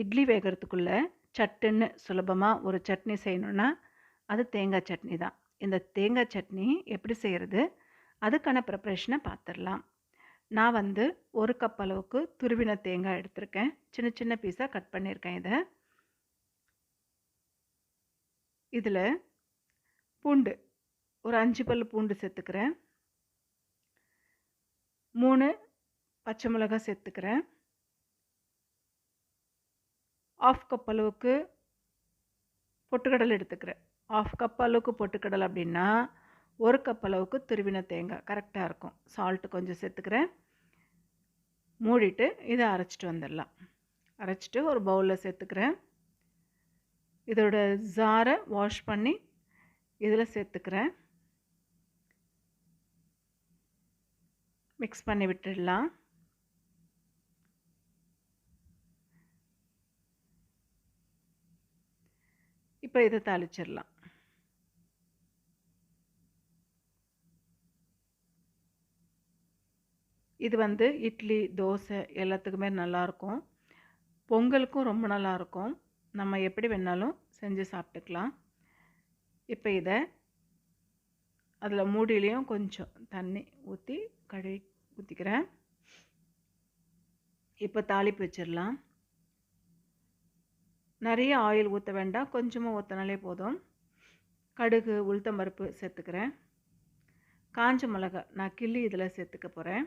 இட்லி வேகறதுக்குள்ள சட்டுன்னு சுலபமாக ஒரு சட்னி செய்யணுன்னா அது தேங்காய் சட்னி தான். இந்த தேங்காய் சட்னி எப்படி செய்கிறது அதுக்கான ப்ரிப்ரேஷனை பார்த்துடலாம் நான் வந்து ஒரு கப் அளவுக்கு துருவின தேங்காய் எடுத்திருக்கேன். சின்ன சின்ன பீஸாக கட் பண்ணியிருக்கேன் இதை. இதில் பூண்டு ஒரு அஞ்சு பல் பூண்டு சேர்த்துக்கிறேன். மூணு பச்சை மிளகாய் சேர்த்துக்கிறேன். ஆஃப் கப் அளவுக்கு பொட்டுக்கடலை எடுத்துக்கிறேன். ஆஃப் கப் அளவுக்கு பொட்டுக்கடலை அப்படின்னா ஒரு கப் அளவுக்கு துருவின தேங்காய் கரெக்டாக இருக்கும். சால்ட்டு கொஞ்சம் சேர்த்துக்கிறேன். மூடிட்டு இதை அரைச்சிட்டு வந்துடலாம். அரைச்சிட்டு ஒரு பவுலில் சேர்த்துக்கிறேன். இதோட ஜாரை வாஷ் பண்ணி இதில் சேர்த்துக்கிறேன். மிக்ஸ் பண்ணி விட்டுடலாம். இப்போ இதை தாளிச்சிடலாம். இது வந்து இட்லி தோசை எல்லாத்துக்குமே நல்லாயிருக்கும் பொங்கலுக்கும் ரொம்ப நல்லாயிருக்கும் நம்ம எப்படி வேணாலும் செஞ்சு சாப்பிட்டுக்கலாம். இப்போ இதை அதில் மூடியிலையும் கொஞ்சம் தண்ணி ஊற்றி கழுவி ஊற்றிக்கிறேன் இப்போ தாளிப்பு வச்சிடலாம். நிறைய ஆயில் ஊற்ற வேண்டாம் கொஞ்சமாக ஊற்றினாலே போதும். கடுகு உளுத்தம்பருப்பு சேர்த்துக்கிறேன். காஞ்ச மிளகா நான் கிள்ளி இதில் சேர்த்துக்க போகிறேன்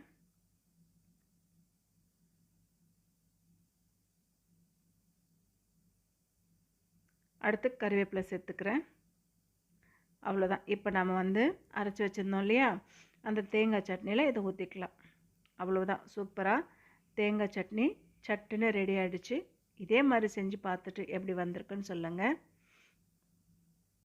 அடுத்து கறிவேப்பிலை சேர்த்துக்கிறேன். அவ்வளோதான் இப்போ நம்ம வந்து அரைச்சி வச்சுருந்தோம் இல்லையா? அந்த தேங்காய் சட்னியில் இதை ஊற்றிக்கலாம் அவ்வளோதான் சூப்பராக தேங்காய் சட்னி சட்டுன்னு ரெடி ஆகிடுச்சு இதே மாதிரி செஞ்சு பார்த்துட்டு எப்படி வந்திருக்குன்னு சொல்லுங்கள்